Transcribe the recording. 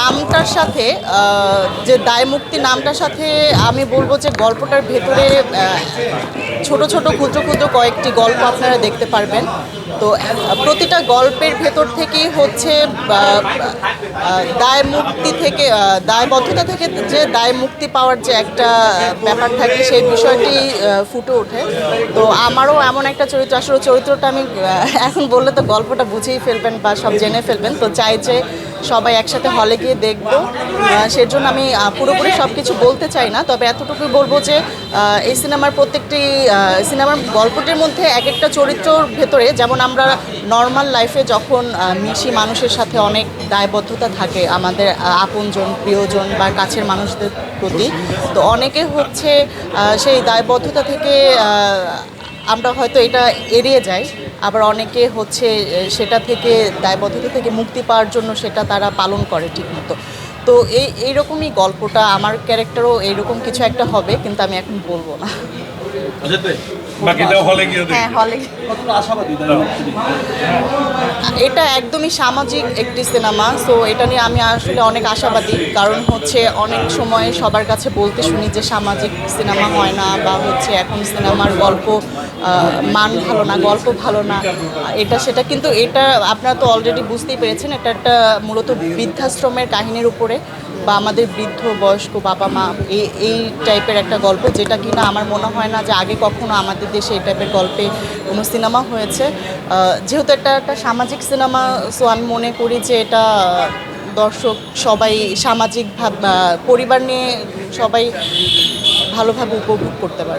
নামটার সাথে যে দায় মুক্তি নামটার সাথে আমি বলব যে গল্পটার ভেতরে ছোট ছোট ক্ষুদ্র ক্ষুদ্র কয়েকটি গল্প আপনারা দেখতে পারবেন। তো প্রতিটা গল্পের ভেতর থেকেই হচ্ছে দায় মুক্তি থেকে দায়বদ্ধতা থেকে যে দায় মুক্তি পাওয়ার যে একটা ব্যাপার থাকে, সেই বিষয়টি ফুটে ওঠে। তো আমারও এমন একটা চরিত্র আসলে, চরিত্রটা আমি এখন বললে তো গল্পটা বুঝেই ফেলবেন বা সব জেনে ফেলবেন। তো চাই যে সবাই একসাথে হলে গিয়ে দেখব। সেজন্য আমি পুরোপুরি সব কিছু বলতে চাই না, তবে এতটুকুই বলব যে এই সিনেমার প্রত্যেকটি সিনেমার গল্পটির মধ্যে এক একটা চরিত্রর ভেতরে যেমন আমরা নর্মাল লাইফে যখন মিশি মানুষের সাথে অনেক দায়বদ্ধতা থাকে আমাদের আপনজন, প্রিয়জন বা কাছের মানুষদের প্রতি, তো অনেকে হচ্ছে সেই দায়বদ্ধতা থেকে আমরা হয়তো এটা এড়িয়ে যাই। আবার অনেকে হচ্ছে সেটা থেকে, দায়বদ্ধতা থেকে মুক্তি পাওয়ার জন্য সেটা তারা পালন করে ঠিকমতো। তো এই এইরকমই গল্পটা আমার ক্যারেক্টারও এইরকম কিছু একটা হবে কিন্তু আমি এখন বলব না। বাকিটাও হলে গিয়ে হ্যাঁ নিয়ে? এটা একদমই সামাজিক একটি সিনেমা সো এটা নিয়ে আমি আসলে অনেক আশাবাদী। কারণ হচ্ছে অনেক সময় সবার কাছে বলতে শুনি যে সামাজিক সিনেমা হয় না বা হচ্ছে এখন সিনেমার গল্প মান ভালো না গল্প ভালো না। এটা সেটা কিন্তু এটা আপনারা তো অলরেডি বুঝতেই পেরেছেন এটা একটা মূলত বৃদ্ধাশ্রমের কাহিনীর উপরে বা আমাদের বৃদ্ধ, বয়স্ক বাবা মা, এই এই টাইপের একটা গল্প যেটা কিনা আমার মনে হয় না যে আগে কখনো আমাদের দেশে এই টাইপের গল্পে কোনো সিনেমা হয়েছে। যেহেতু এটা একটা সামাজিক সিনেমা সো আমি মনে করি যে এটা দর্শক সবাই সামাজিক পরিবার নিয়ে সবাই ভালোভাবে উপভোগ করতে পারবে।